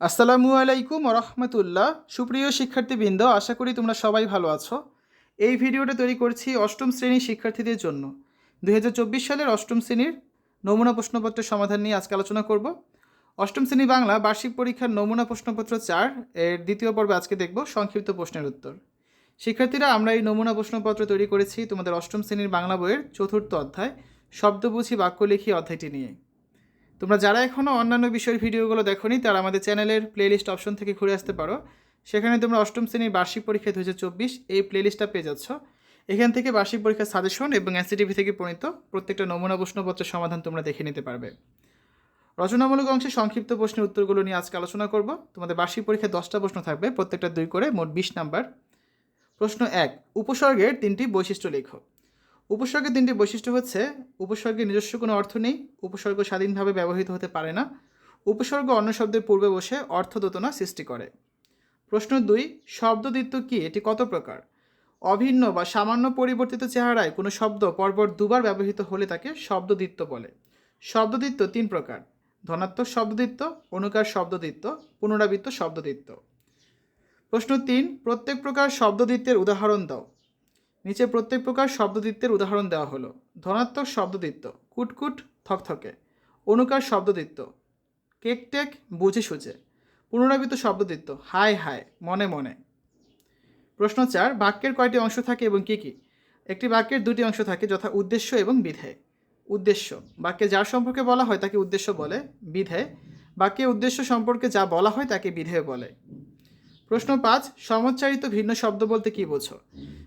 আসসালামু আলাইকুম রহমতুল্লাহ সুপ্রিয় শিক্ষার্থীবৃন্দ, আশা করি তোমরা সবাই ভালো আছো। এই ভিডিওটা তৈরি করছি অষ্টম শ্রেণির শিক্ষার্থীদের জন্য। দু হাজার চব্বিশ সালের অষ্টম শ্রেণির নমুনা প্রশ্নপত্রের সমাধান নিয়ে আজকে আলোচনা করব। অষ্টম শ্রেণি বাংলা বার্ষিক পরীক্ষার নমুনা প্রশ্নপত্র চার, এর দ্বিতীয় পর্বে আজকে দেখব সংক্ষিপ্ত প্রশ্নের উত্তর। শিক্ষার্থীরা, আমরা এই নমুনা প্রশ্নপত্র তৈরি করেছি তোমাদের অষ্টম শ্রেণির বাংলা বইয়ের চতুর্থ অধ্যায় শব্দ বুঝি বাক্য লিখি অধ্যায়টি নিয়ে। তোমরা যারা এখনও অন্যান্য বিষয়ের ভিডিওগুলো দেখোনি, তারা আমাদের চ্যানেলের প্লেলিস্ট অপশন থেকে ঘুরে আসতে পারো। সেখানে তোমরা অষ্টম শ্রেণির বার্ষিক পরীক্ষা দু হাজার চব্বিশ এই প্লেলিস্টটা পেয়ে যাচ্ছ। এখান থেকে বার্ষিক পরীক্ষার সাজেশন এবং এনসিটিভি থেকে প্রণীত প্রত্যেকটা নমুনা প্রশ্নপত্রের সমাধান তোমরা দেখে নিতে পারবে। রচনামূলক অংশে সংক্ষিপ্ত প্রশ্নের উত্তরগুলো নিয়ে আজকে আলোচনা করব। তোমাদের বার্ষিক পরীক্ষায় দশটা প্রশ্ন থাকবে, প্রত্যেকটা দুই করে, মোট বিশ নাম্বার। প্রশ্ন এক, উপসর্গের তিনটি বৈশিষ্ট্য লেখো। উপসর্গের তিনটি বৈশিষ্ট্য হচ্ছে উপসর্গের নিজস্ব কোনো অর্থ নেই, উপসর্গ স্বাধীনভাবে ব্যবহৃত হতে পারে না, উপসর্গ অন্য শব্দের পূর্বে বসে অর্থদোতনা সৃষ্টি করে। প্রশ্ন দুই, শব্দদিত্য কি? এটি কত প্রকার? অভিন্ন বা সামান্য পরিবর্তিত চেহারায় কোনো শব্দ পরপর দুবার ব্যবহৃত হলে তাকে শব্দদিত্য বলে। শব্দদিত্য তিন প্রকার, ধনাত্মক শব্দদিত্য, অনুকার শব্দদিত্য, পুনরাবৃত্ত শব্দদিত্য। প্রশ্ন তিন, প্রত্যেক প্রকার শব্দদিত্যের উদাহরণ দাও। নিচে প্রত্যেক প্রকার শব্দদিত্যের উদাহরণ দেওয়া হলো। ধনাত্মক শব্দদিত্য কুটকুট, থকথকে। অনুকার শব্দদিত্য কেক টেক বুঝে সুঝে পুনরাবৃত্ত শব্দদিত্য হায় হায়, মনে মনে। প্রশ্ন চার, বাক্যের কয়টি অংশ থাকে এবং কী কী? একটি বাক্যের দুটি অংশ থাকে যথা উদ্দেশ্য এবং বিধেয়। উদ্দেশ্য, বাক্যে যার সম্পর্কে বলা হয় তাকে উদ্দেশ্য বলে, বিধেয়। বাক্যে উদ্দেশ্য সম্পর্কে যা বলা হয় তাকে বিধেয় বলে। প্রশ্ন পাঁচ, সমচ্চারিত ভিন্ন শব্দ বলতে কী বোঝো?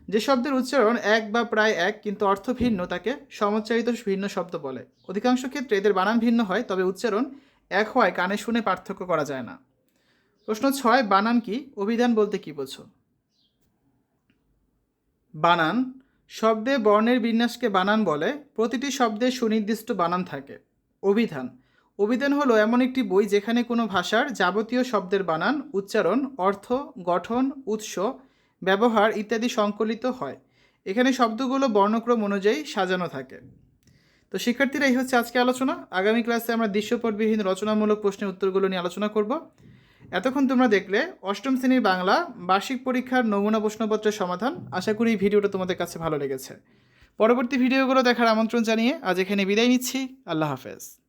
যে শব্দের উচ্চারণ এক বা প্রায় এক, কিন্তু অর্থ ভিন্ন তাকে সমচ্চারিত ভিন্ন শব্দ বলে। অধিকাংশ ক্ষেত্রে এদের বানান ভিন্ন হয়, তবে উচ্চারণ এক হওয়ায় কানে শুনে পার্থক্য করা যায় না। প্রশ্ন ছয়, বানান কি? অভিধান বলতে কী বোঝো? বানান শব্দে বর্ণের বিন্যাসকে বানান বলে, প্রতিটি শব্দে সুনির্দিষ্ট বানান থাকে। অভিধান অভিধান হলো এমন একটি বই যেখানে কোনো ভাষার যাবতীয় শব্দের বানান, উচ্চারণ, অর্থ, গঠন, উৎস ব্যবহার ইত্যাদি সংকলিত হয়। এখানে শব্দগুলো বর্ণক্রম অনুযায়ী সাজানো থাকে। তো শিক্ষার্থীরা, এই হচ্ছে আজকে আলোচনা। আগামী ক্লাসে আমরা দৃশ্যপটবিহীন রচনামূলক প্রশ্নের উত্তরগুলো নিয়ে আলোচনা করব। এতক্ষণ তোমরা দেখলে অষ্টম শ্রেণির বাংলা বার্ষিক পরীক্ষার নমুনা প্রশ্নপত্রের সমাধান। আশা করি এই ভিডিওটা তোমাদের কাছে ভালো লেগেছে। পরবর্তী ভিডিওগুলো দেখার আমন্ত্রণ জানিয়ে আজ এখানে বিদায় নিচ্ছি। আল্লাহ হাফেজ।